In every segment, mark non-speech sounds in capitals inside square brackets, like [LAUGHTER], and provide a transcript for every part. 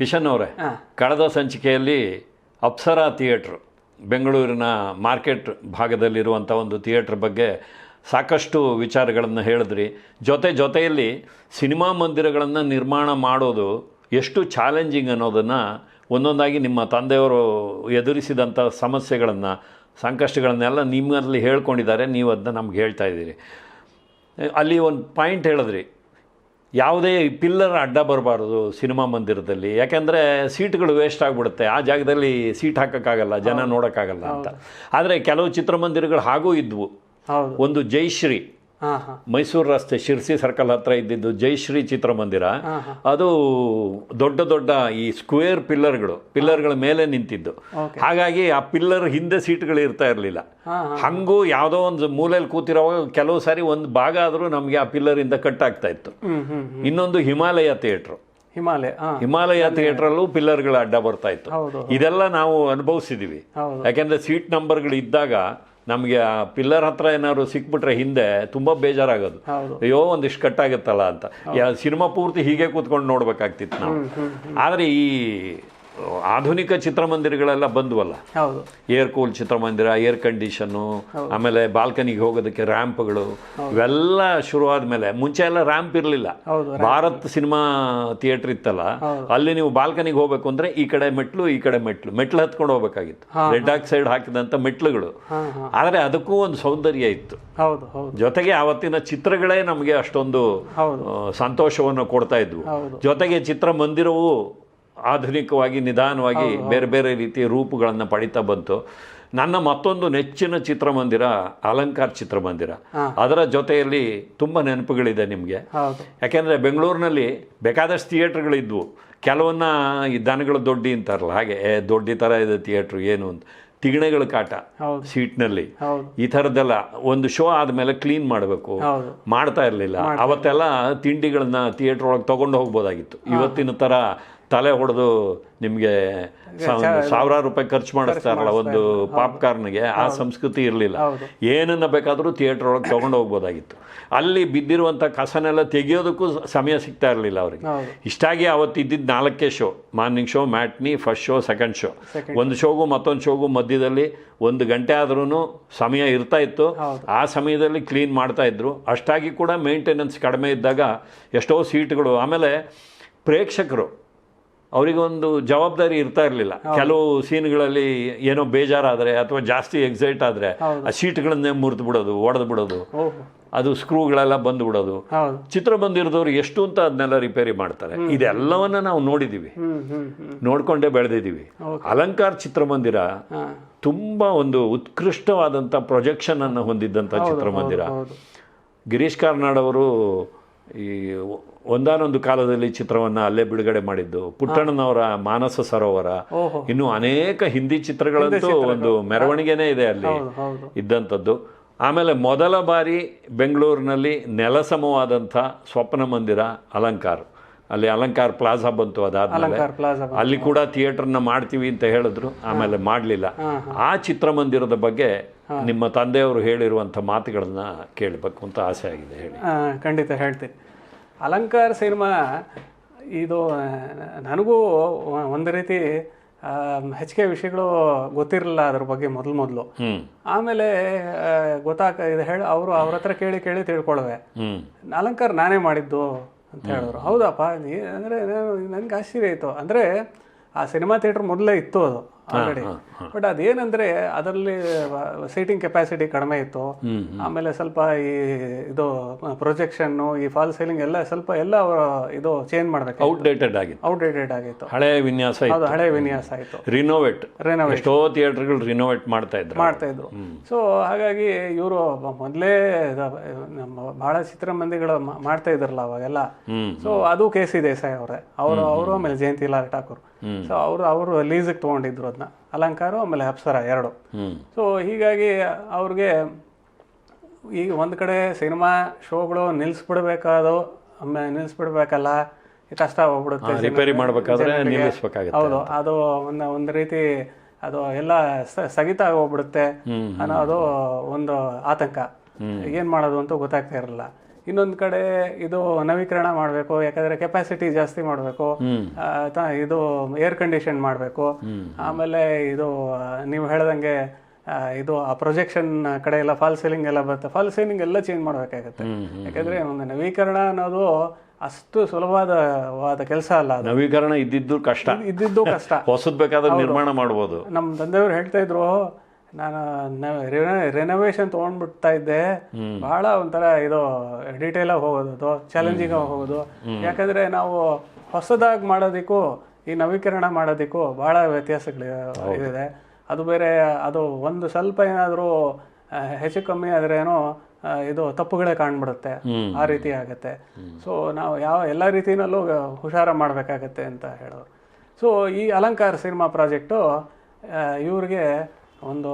ಕಿಶನ್ ಅವರೇ. ಕಳೆದ ಸಂಚಿಕೆಯಲ್ಲಿ ಅಪ್ಸರಾ ಥಿಯೇಟ್ರ್ ಬೆಂಗಳೂರಿನ ಮಾರ್ಕೆಟ್ ಭಾಗದಲ್ಲಿರುವಂಥ ಒಂದು ಥಿಯೇಟ್ರ್ ಬಗ್ಗೆ ಸಾಕಷ್ಟು ವಿಚಾರಗಳನ್ನು ಹೇಳಿದ್ರಿ ಜೊತೆ ಜೊತೆಯಲ್ಲಿ ಸಿನಿಮಾ ಮಂದಿರಗಳನ್ನು ನಿರ್ಮಾಣ ಮಾಡೋದು ಎಷ್ಟು ಚಾಲೆಂಜಿಂಗ್ ಅನ್ನೋದನ್ನು ಒಂದೊಂದಾಗಿ ನಿಮ್ಮ ತಂದೆಯವರು ಎದುರಿಸಿದಂಥ ಸಮಸ್ಯೆಗಳನ್ನು ಸಂಕಷ್ಟಗಳನ್ನೆಲ್ಲ ನಿಮ್ಮಲ್ಲಿ ಹೇಳ್ಕೊಂಡಿದ್ದಾರೆ ನೀವು ಅದನ್ನ ನಮ್ಗೆ ಹೇಳ್ತಾ ಇದ್ದೀರಿ ಅಲ್ಲಿ ಒಂದು ಪಾಯಿಂಟ್ ಹೇಳಿದ್ರಿ ಯಾವುದೇ ಪಿಲ್ಲರ್ ಅಡ್ಡ ಬರಬಾರ್ದು ಸಿನಿಮಾ ಮಂದಿರದಲ್ಲಿ. ಯಾಕೆಂದರೆ ಸೀಟ್ಗಳು ವೇಸ್ಟ್ ಆಗಿಬಿಡುತ್ತೆ. ಆ ಜಾಗದಲ್ಲಿ ಸೀಟ್ ಹಾಕೋಕ್ಕಾಗಲ್ಲ ಜನ ನೋಡೋಕ್ಕಾಗಲ್ಲ ಅಂತ. ಆದರೆ ಕೆಲವು ಚಿತ್ರಮಂದಿರಗಳು ಹಾಗೂ ಇದ್ವು. ಒಂದು ಜೈಶ್ರೀ ಮೈಸೂರು ರಸ್ತೆ ಶಿರ್ಸಿ ಸರ್ಕಲ್ ಹತ್ರ ಇದ್ದಿದ್ದು ಜೈಶ್ರೀ ಚಿತ್ರಮಂದಿರ. ಅದು ದೊಡ್ಡ ದೊಡ್ಡ ಈ ಸ್ಕ್ವೇರ್ ಪಿಲ್ಲರ್ಗಳು ಪಿಲ್ಲರ್ಗಳ ಮೇಲೆ ನಿಂತಿದ್ದು. ಹಾಗಾಗಿ ಆ ಪಿಲ್ಲರ್ ಹಿಂದೆ ಸೀಟ್ಗಳು ಇರ್ತಾ ಇರಲಿಲ್ಲ. ಹಂಗೂ ಯಾವುದೋ ಒಂದು ಮೂಲೆಯಲ್ಲಿ ಕೂತಿರೋವಾಗ ಕೆಲವು ಸಾರಿ ಒಂದು ಭಾಗ ಆದರೂ ನಮಗೆ ಆ ಪಿಲ್ಲರಿಂದ ಕಟ್ ಆಗ್ತಾ ಇತ್ತು. ಇನ್ನೊಂದು ಹಿಮಾಲಯ ಥಿಯೇಟ್ರು. ಹಿಮಾಲಯ ಹಿಮಾಲಯ ಥಿಯೇಟ್ರಲ್ಲೂ ಪಿಲ್ಲರ್ಗಳ ಅಡ್ಡ ಬರ್ತಾ ಇತ್ತು. ಇದೆಲ್ಲ ನಾವು ಅನುಭವಿಸಿದೀವಿ. ಯಾಕೆಂದ್ರೆ ಸೀಟ್ ನಂಬರ್ಗಳು ಇದ್ದಾಗ ನಮಗೆ ಆ ಪಿಲ್ಲರ್ ಹತ್ರ ಏನಾದ್ರು ಸಿಕ್ಬಿಟ್ರೆ ಹಿಂದೆ ತುಂಬಾ ಬೇಜಾರಾಗೋದು. ಅಯ್ಯೋ ಒಂದಿಷ್ಟು ಕಟ್ಟಾಗುತ್ತಲ್ಲ ಅಂತ. ಯಾ- ಸಿನಿಮಾ ಪೂರ್ತಿ ಹೀಗೆ ಕೂತ್ಕೊಂಡು ನೋಡ್ಬೇಕಾಗ್ತಿತ್ತು ನಾವು. ಆದರೆ ಈ ಆಧುನಿಕ ಚಿತ್ರಮಂದಿರಗಳೆಲ್ಲ ಬಂದ್ವಲ್ಲ? ಏರ್ ಕೂಲ್ ಚಿತ್ರಮಂದಿರ ಏರ್ ಕಂಡೀಷನು ಆಮೇಲೆ ಬಾಲ್ಕನಿಗೆ ಹೋಗೋದಕ್ಕೆ ರ್ಯಾಂಪ್ಗಳು ಇವೆಲ್ಲ ಶುರುವಾದ ಮೇಲೆ ಮುಂಚೆ ಎಲ್ಲ ರ್ಯಾಂಪ್ ಇರಲಿಲ್ಲ. ಭಾರತ್ ಸಿನಿಮಾ ಥಿಯೇಟರ್ ಇತ್ತಲ್ಲ ಅಲ್ಲಿ ನೀವು ಬಾಲ್ಕನಿಗೆ ಹೋಗ್ಬೇಕು ಅಂದ್ರೆ ಈ ಕಡೆ ಮೆಟ್ಲು ಈ ಕಡೆ ಮೆಟ್ಲು ಮೆಟ್ಲು ಹತ್ಕೊಂಡು ಹೋಗ್ಬೇಕಾಗಿತ್ತು. ರೆಡ್ ಆಕ್ಸೈಡ್ ಹಾಕಿದಂಥ ಮೆಟ್ಲುಗಳು. ಆದರೆ ಅದಕ್ಕೂ ಒಂದು ಸೌಂದರ್ಯ ಇತ್ತು. ಜೊತೆಗೆ ಆವತ್ತಿನ ಚಿತ್ರಗಳೇ ನಮಗೆ ಅಷ್ಟೊಂದು ಸಂತೋಷವನ್ನು ಕೊಡ್ತಾ ಇದ್ವು. ಜೊತೆಗೆ ಚಿತ್ರಮಂದಿರವು ಆಧುನಿಕವಾಗಿ ನಿಧಾನವಾಗಿ ಬೇರೆ ಬೇರೆ ರೀತಿಯ ರೂಪಗಳನ್ನು ಪಡಿತಾ ಬಂತು. ನನ್ನ ಮತ್ತೊಂದು ನೆಚ್ಚಿನ ಚಿತ್ರಮಂದಿರ ಅಲಂಕಾರ ಚಿತ್ರಮಂದಿರ. ಅದರ ಜೊತೆಯಲ್ಲಿ ತುಂಬ ನೆನಪುಗಳಿದೆ ನಿಮಗೆ. ಯಾಕೆಂದರೆ ಬೆಂಗಳೂರಿನಲ್ಲಿ ಬೇಕಾದಷ್ಟು ಥಿಯೇಟ್ರ್ಗಳಿದ್ವು ಕೆಲವನ್ನ ಈ ದನಗಳು ದೊಡ್ಡಿ ಅಂತಾರಲ್ಲ ಹಾಗೆ ಏ ದೊಡ್ಡಿ ಥರ ಇದೆ ಥಿಯೇಟ್ರ್ ಏನು? ಅಂತ. ತಿಗಣೆಗಳ ಕಾಟ ಸೀಟ್ನಲ್ಲಿ ಈ ಥರದ್ದೆಲ್ಲ ಒಂದು ಶೋ ಆದಮೇಲೆ ಕ್ಲೀನ್ ಮಾಡಬೇಕು. ಮಾಡ್ತಾ ಇರಲಿಲ್ಲ. ಅವತ್ತೆಲ್ಲ ತಿಂಡಿಗಳನ್ನ ಥಿಯೇಟ್ರ್ ಒಳಗೆ ತೊಗೊಂಡು ಹೋಗ್ಬೋದಾಗಿತ್ತು. ಇವತ್ತಿನ ಥರ ತಲೆ ಹೊಡೆದು ನಿಮಗೆ ಸಾವಿರಾರು ರೂಪಾಯಿ ಖರ್ಚು ಮಾಡಿಸ್ತಾರಲ್ಲ ಒಂದು ಪಾಪ್ಕಾರ್ನ್ಗೆ ಆ ಸಂಸ್ಕೃತಿ ಇರಲಿಲ್ಲ. ಏನನ್ನು ಬೇಕಾದರೂ ಥಿಯೇಟ್ರ್ ಒಳಗೆ ತೊಗೊಂಡು ಹೋಗ್ಬೋದಾಗಿತ್ತು. ಅಲ್ಲಿ ಬಿದ್ದಿರುವಂಥ ಕಸನೆಲ್ಲ ತೆಗೆಯೋದಕ್ಕೂ ಸಮಯ ಸಿಗ್ತಾ ಇರಲಿಲ್ಲ ಅವರಿಗೆ. ಇಷ್ಟಾಗಿ ಅವತ್ತು ಇದ್ದಿದ್ದು ನಾಲ್ಕೇ show morning show matinee first show second show ಒಂದು ಶೋಗೂ ಮತ್ತೊಂದು ಶೋಗೂ ಮಧ್ಯದಲ್ಲಿ ಒಂದು ಗಂಟೆ ಆದ್ರೂ ಸಮಯ ಇರ್ತಾ ಇತ್ತು. ಆ ಸಮಯದಲ್ಲಿ ಕ್ಲೀನ್ ಮಾಡ್ತಾ ಇದ್ರು. ಅಷ್ಟಾಗಿ ಕೂಡ ಮೇಂಟೆನೆನ್ಸ್ ಕಡಿಮೆ ಇದ್ದಾಗ ಎಷ್ಟೋ ಸೀಟ್ಗಳು ಆಮೇಲೆ ಪ್ರೇಕ್ಷಕರು ಅವರಿಗೊಂದು ಜವಾಬ್ದಾರಿ ಇರ್ತಾ ಇರಲಿಲ್ಲ. ಕೆಲವು ಸೀನ್ಗಳಲ್ಲಿ ಏನೋ ಬೇಜಾರಾದರೆ ಅಥವಾ ಜಾಸ್ತಿ ಎಕ್ಸೈಟ್ ಆದರೆ. ಆ ಸೀಟ್ಗಳನ್ನೇ ಮುರಿದು ಬಿಡೋದು ಒಡೆದು ಬಿಡೋದು. ಅದು ಸ್ಕ್ರೂಗಳೆಲ್ಲ ಬಂದು ಬಿಡೋದು. ಚಿತ್ರ ಬಂದಿರೋದವ್ರು ಎಷ್ಟು ಅಂತ ಅದನ್ನೆಲ್ಲ ರಿಪೇರಿ ಮಾಡ್ತಾರೆ. ಇದೆಲ್ಲವನ್ನ ನಾವು ನೋಡಿದ್ದೀವಿ ನೋಡಿಕೊಂಡೇ ಬೆಳೆದಿದ್ದೀವಿ ಅಲಂಕಾರ ಚಿತ್ರಮಂದಿರ ತುಂಬ ಒಂದು ಉತ್ಕೃಷ್ಟವಾದಂಥ ಪ್ರೊಜೆಕ್ಷನ್ ಅನ್ನು ಹೊಂದಿದ್ದಂಥ ಚಿತ್ರಮಂದಿರ ಗಿರೀಶ್ ಕಾರ್ನಾಡ್ ಅವರು ಈ ಒಂದಾನೊಂದು ಕಾಲದಲ್ಲಿ ಚಿತ್ರವನ್ನು ಅಲ್ಲೇ ಬಿಡುಗಡೆ ಮಾಡಿದ್ದು. ಪುಟ್ಟಣ್ಣನವರ ಮಾನಸ ಸರೋವರ. ಇನ್ನು ಅನೇಕ ಹಿಂದಿ ಚಿತ್ರಗಳಂತೂ ಒಂದು ಮೆರವಣಿಗೆನೇ ಇದೆ ಅಲ್ಲಿ ಇದ್ದಂಥದ್ದು. ಆಮೇಲೆ ಮೊದಲ ಬಾರಿ ಬೆಂಗಳೂರಿನಲ್ಲಿ ನೆಲಸಮವಾದಂಥ ಸ್ವಪ್ನ ಮಂದಿರ ಅಲಂಕಾರ. ಅಲ್ಲಿ ಅಲಂಕಾರ ಪ್ಲಾಜಾ ಬಂತು ಅದಾದ್ಮೇಲೆ. ಅಲ್ಲಿ ಕೂಡ ಥಿಯೇಟರ್ನ ಮಾಡ್ತೀವಿ ಅಂತ ಹೇಳಿದ್ರು. ಆಮೇಲೆ ಮಾಡಲಿಲ್ಲ. ಆ ಚಿತ್ರಮಂದಿರದ ಬಗ್ಗೆ ನಿಮ್ಮ ತಂದೆಯವರು ಹೇಳಿರುವಂಥ ಮಾತುಗಳನ್ನು ಕೇಳಬೇಕು ಅಂತ ಆಸೆ ಆಗಿದೆ ಹೇಳಿ. ಖಂಡಿತ ಹೇಳ್ತೀನಿ. ಅಲಂಕಾರ ಸಿನಿಮಾ ಇದು ನನಗೂ ಒಂದು ರೀತಿ ಹೆಚ್ಚಿಗೆ ವಿಷಯಗಳು ಗೊತ್ತಿರಲಿಲ್ಲ ಅದ್ರ ಬಗ್ಗೆ ಮೊದಲು ಮೊದಲು. ಆಮೇಲೆ ಗೊತ್ತಾಗ ಇದು ಹೇಳಿ ಅವರು ಅವ್ರ ಹತ್ರ ಕೇಳಿ ಕೇಳಿ ತಿಳ್ಕೊಳ್ವೆ. ಅಲಂಕಾರ ನಾನೇ ಮಾಡಿದ್ದು ಅಂತ ಹೇಳಿದ್ರು. ಹೌದಪ್ಪ ನೀ ಅಂದರೆ ನನಗೆ ಆಶ್ಚರ್ಯ ಆಯಿತು. ಅಂದರೆ ಆ ಸಿನಿಮಾ ಥಿಯೇಟ್ರ್ ಮೊದಲೇ ಇತ್ತು ಅದು. ಆಲ್ರೆಡಿ. ಬಟ್ ಅದೇನಂದ್ರೆ ಅದರಲ್ಲಿ ಸೀಟಿಂಗ್ ಕೆಪಾಸಿಟಿ ಕಡಿಮೆ ಇತ್ತು. ಆಮೇಲೆ ಸ್ವಲ್ಪ ಈ ಇದು ಪ್ರೊಜೆಕ್ಷನ್ ಈ ಫಾಲ್ ಸೀಲಿಂಗ್ ಎಲ್ಲ ಸ್ವಲ್ಪ ಎಲ್ಲ ಇದು ಚೇಂಜ್ ಮಾಡ್ಬೇಕು ಔಟ್ಡೇಟೆಡ್ ಆಗಿತ್ತು. ಔಟ್ಡೇಟೆಡ್ ಆಗಿತ್ತು. ಹಳೆ ವಿನ್ಯಾಸ ಅದು ಹಳೆ ವಿನ್ಯಾಸ ಆಯಿತು ರಿನೋವೇಟ್ ರಿನೋವೇಟ್ ಎಷ್ಟೋ ಥಿಯೇಟರ್ಗಳು ರಿನೋವೇಟ್ ಮಾಡ್ತಾ ಇದ್ರು. ಮಾಡ್ತಾ ಇದ್ರು. ಸೊ ಹಾಗಾಗಿ ಇವರು ಮೊದಲೇ ನಮ್ಮ ಬಹಳ ಚಿತ್ರಮಂದಿಗಳು ಮಂದಿಗಳು ಮಾಡ್ತಾ ಇದ್ರಲ್ಲ ಅವಾಗೆಲ್ಲ. ಸೊ ಅದು ಕೆ ಸಿ ದೇಸಾಯಿ ಅವರೇ. ಅವರು ಅವರು ಆಮೇಲೆ ಜಯಂತಿ ಲಾಲ್ ಠಾಕೂರ್. ಸೊ ಅವರು ಅವರು ಲೀಸಿಗೆ ತಗೊಂಡಿದ್ರು ಅದನ್ನ ಅಲಂಕಾರ ಆಮೇಲೆ ಅಪ್ಸರ ಎರಡು. ಸೊ ಹೀಗಾಗಿ ಅವ್ರಿಗೆ ಈಗ ಒಂದು ಕಡೆ ಸಿನಿಮಾ ಶೋಗಳು ನಿಲ್ಲಿಸ್ಬಿಡ್ಬೇಕಾದೋ ಆಮೇಲೆ ನಿಲ್ಲಿಸ್ಬಿಡ್ಬೇಕಲ್ಲ ಈ ಕಷ್ಟ ಹೋಗ್ಬಿಡುತ್ತೆ ರಿಪೇರಿ ಮಾಡಬೇಕಾದ್ರೆ ಹೌದು ಅದು ಒಂದು ಒಂದು ರೀತಿ ಅದು ಎಲ್ಲ ಸ್ಥಗಿತ ಆಗೋಗ್ಬಿಡುತ್ತೆ ಅನ್ನೋದು ಒಂದು ಆತಂಕ. ಏನ್ ಮಾಡೋದು ಅಂತ ಗೊತ್ತಾಗ್ತಾ ಇರಲ್ಲ. ಇನ್ನೊಂದು ಕಡೆ ಇದು ನವೀಕರಣ ಮಾಡಬೇಕು ಯಾಕಂದ್ರೆ ಕೆಪಾಸಿಟಿ ಜಾಸ್ತಿ ಮಾಡಬೇಕು ಇದು ಏರ್ ಕಂಡೀಷನ್ ಮಾಡಬೇಕು. ಆಮೇಲೆ ಇದು ನೀವು ಹೇಳ್ದಂಗೆ ಇದು ಆ ಪ್ರೊಜೆಕ್ಷನ್ ಕಡೆ ಎಲ್ಲ ಫಾಲ್ ಸೀಲಿಂಗ್ ಎಲ್ಲ ಬರುತ್ತೆ. ಫಾಲ್ ಸೀಲಿಂಗ್ ಎಲ್ಲ ಚೇಂಜ್ ಮಾಡಬೇಕಾಗುತ್ತೆ. ಯಾಕಂದ್ರೆ ಒಂದು ನವೀಕರಣ ಅನ್ನೋದು ಅಷ್ಟು ಸುಲಭವಾದ ವಾದ ಕೆಲಸ ಅಲ್ಲ ನವೀಕರಣ ಇದ್ದಿದ್ದು ಕಷ್ಟ. ಇದ್ದಿದ್ದು ಕಷ್ಟ. [LAUGHS] ಹೊಸದ್ ಬೇಕಾದ್ರೆ ನಿರ್ಮಾಣ ಮಾಡಬಹುದು ನಮ್ಮ ತಂದೆಯವರು ಹೇಳ್ತಾ ಇದ್ರು ನಾನು ರೆನೋವೇಷನ್ ತೊಗೊಂಡ್ಬಿಡ್ತಾ ಇದ್ದೆ. ಬಹಳ ಒಂಥರ ಇದು ಡಿಟೇಲ್ ಆಗಿ ಹೋಗೋದು ಚಾಲೆಂಜಿಂಗ್ ಆಗಿ ಹೋಗೋದು. ಯಾಕಂದ್ರೆ ನಾವು ಹೊಸದಾಗಿ ಮಾಡೋದಕ್ಕೂ ಈ ನವೀಕರಣ ಮಾಡೋದಕ್ಕೂ ಬಹಳ ವ್ಯತ್ಯಾಸಗಳು ಇದೆ ಅದು ಬೇರೆ ಅದು ಒಂದು ಸ್ವಲ್ಪ ಏನಾದರೂ ಹೆಚ್ಚು ಕಮ್ಮಿ ಆದ್ರೇನೋ ಏನೋ ಇದು ತಪ್ಪುಗಳೇ ಕಾಣ್ಬಿಡುತ್ತೆ. ಆ ರೀತಿ ಆಗತ್ತೆ. ಸೊ ನಾವು ಯಾವ ಎಲ್ಲ ರೀತಿನಲ್ಲೂ ಹುಷಾರ ಮಾಡಬೇಕಾಗತ್ತೆ ಅಂತ ಹೇಳೋರು ಸೊ ಈ ಅಲಂಕಾರ ಸಿನಿಮಾ ಪ್ರಾಜೆಕ್ಟು ಇವ್ರಿಗೆ ಒಂದು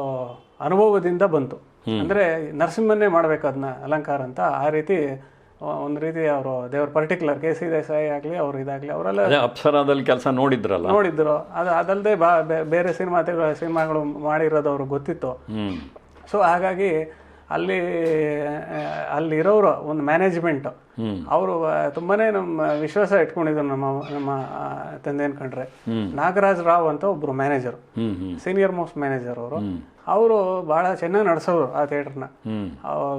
ಅನುಭವದಿಂದ ಬಂತು. ಅಂದ್ರೆ ನರಸಿಂಹನ್ನೇ ಮಾಡಬೇಕು ಅದನ್ನ ಅಲಂಕಾರ ಅಂತ. ಆ ರೀತಿ ಒಂದು ರೀತಿ ಅವರು ದೇವ್ರ ಪರ್ಟಿಕ್ಯುಲರ್ ಕೆ ಸಿ ದೇಸಾಯಿ ಆಗಲಿ ಅವ್ರು ಇದಾಗಲಿ ಅವರೆಲ್ಲ ಅಪ್ಸರಾದಲ್ಲಿ ಕೆಲಸ ನೋಡಿದ್ರಲ್ಲ? ನೋಡಿದ್ರು. ಅದು ಅದಲ್ಲದೆ ಬಾ ಬೇರೆ ಸಿನಿಮಾ ಸಿನಿಮಾಗಳು ಮಾಡಿರೋದು ಅವ್ರಿಗೆ ಗೊತ್ತಿತ್ತು. ಸೊ ಹಾಗಾಗಿ ಅಲ್ಲಿ ಅಲ್ಲಿರೋರು ಒಂದು ಮ್ಯಾನೇಜ್ಮೆಂಟ್ ಅವರು ತುಂಬಾನೇ ನಮ್ಮ ವಿಶ್ವಾಸ ಇಟ್ಕೊಂಡಿದ್ರು ನಮ್ಮ ನಮ್ಮ ತಂದೆನ ತಂದೆ ಅನ್ಕೊಂಡ್ರೆ ನಾಗರಾಜ್ ರಾವ್ ಅಂತ ಒಬ್ರು ಮ್ಯಾನೇಜರ್ ಸೀನಿಯರ್ ಮೋಸ್ಟ್ ಮ್ಯಾನೇಜರ್ ಅವರು. ಅವರು ಬಹಳ ಚೆನ್ನಾಗಿ ನಡೆಸೋರು ಆ ಥಿಯೇಟರ್ನ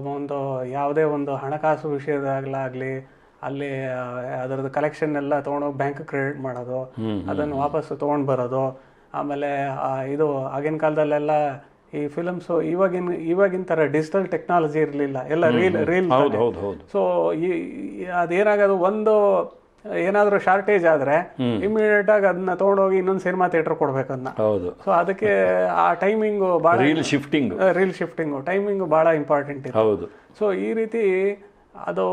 ಒಂದು ಯಾವುದೇ ಒಂದು ಹಣಕಾಸು ವಿಷಯದಾಗಲಾಗ್ಲಿ ಅಲ್ಲಿ ಅದರದ್ದು ಕಲೆಕ್ಷನ್ ಎಲ್ಲ ತೊಗೊಂಡೋಗಿ ಬ್ಯಾಂಕ್ ಕ್ರೆಡಿಟ್ ಮಾಡೋದು ಅದನ್ನು ವಾಪಸ್ ತೊಗೊಂಡು ಬರೋದು ಆಮೇಲೆ ಇದು ಆಗಿನ ಕಾಲದಲ್ಲೆಲ್ಲ ಈ ಫಿಲಮ್ಸು ಇವಾಗಿನ ಇವಾಗಿನ ಥರ ಡಿಜಿಟಲ್ ಟೆಕ್ನಾಲಜಿ ಇರಲಿಲ್ಲ. ಎಲ್ಲ ರೀಲ್ ರೀಲ್ ಸೊ ಅದೇನಾಗೋದು ಒಂದು ಏನಾದರೂ ಶಾರ್ಟೇಜ್ ಆದರೆ ಇಮಿಡಿಯೇಟ್ ಆಗಿ ಅದನ್ನ ತೊಗೊಂಡೋಗಿ ಇನ್ನೊಂದು ಸಿನಿಮಾ ಥಿಯೇಟರ್ ಕೊಡ್ಬೇಕು ಅದನ್ನ ಹೌದು. ಸೊ ಅದಕ್ಕೆ ಆ ಟೈಮಿಂಗು ಭಾಳ reel shifting reel shifting timing ಭಾಳ ಇಂಪಾರ್ಟೆಂಟ್ ಇದೆ ಹೌದು. ಸೊ ಈ ರೀತಿ ಅದು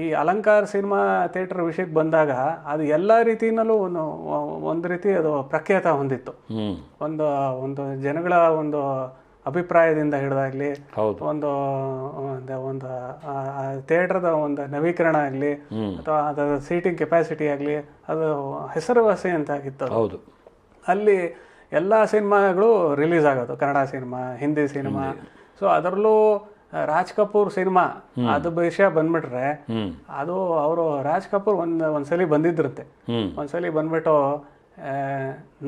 ಈ ಅಲಂಕಾರ ಸಿನಿಮಾ ಥಿಯೇಟರ್ ವಿಷಯಕ್ಕೆ ಬಂದಾಗ ಅದು ಎಲ್ಲ ರೀತಿಯಲ್ಲೂ ಒಂದು ಒಂದು ರೀತಿ ಅದು ಪ್ರಖ್ಯಾತ ಹೊಂದಿತ್ತು. ಒಂದು ಒಂದು ಜನಗಳ ಒಂದು ಅಭಿಪ್ರಾಯದಿಂದ ಹಿಡಿದಾಗ್ಲಿ ಹೌದು. ಒಂದು ಒಂದು ಥಿಯೇಟರ್ದ ಒಂದು ನವೀಕರಣ ಆಗಲಿ ಅಥವಾ ಅದರ ಸೀಟಿಂಗ್ ಕೆಪಾಸಿಟಿ ಆಗಲಿ ಅದು ಹೆಸರುವಾಸಿ ಅಂತ ಆಗಿತ್ತು ಹೌದು. ಅಲ್ಲಿ ಎಲ್ಲ ಸಿನಿಮಾಗಳು ರಿಲೀಸ್ ಆಗೋದು Kannada cinema Hindi cinema. So ಅದರಲ್ಲೂ ರಾಜ್ ಕಪೂರ್ ಸಿನಿಮಾ ಅದು ವಿಷಯ ಬಂದ್ಬಿಟ್ರೆ ಅದು ಅವರು ರಾಜ್ ಕಪೂರ್ ಒಂದ್ ಒಂದ್ಸಲಿ ಬಂದಿದ್ರಂತೆ. ಒಂದ್ಸಲಿ ಬಂದ್ಬಿಟ್ಟು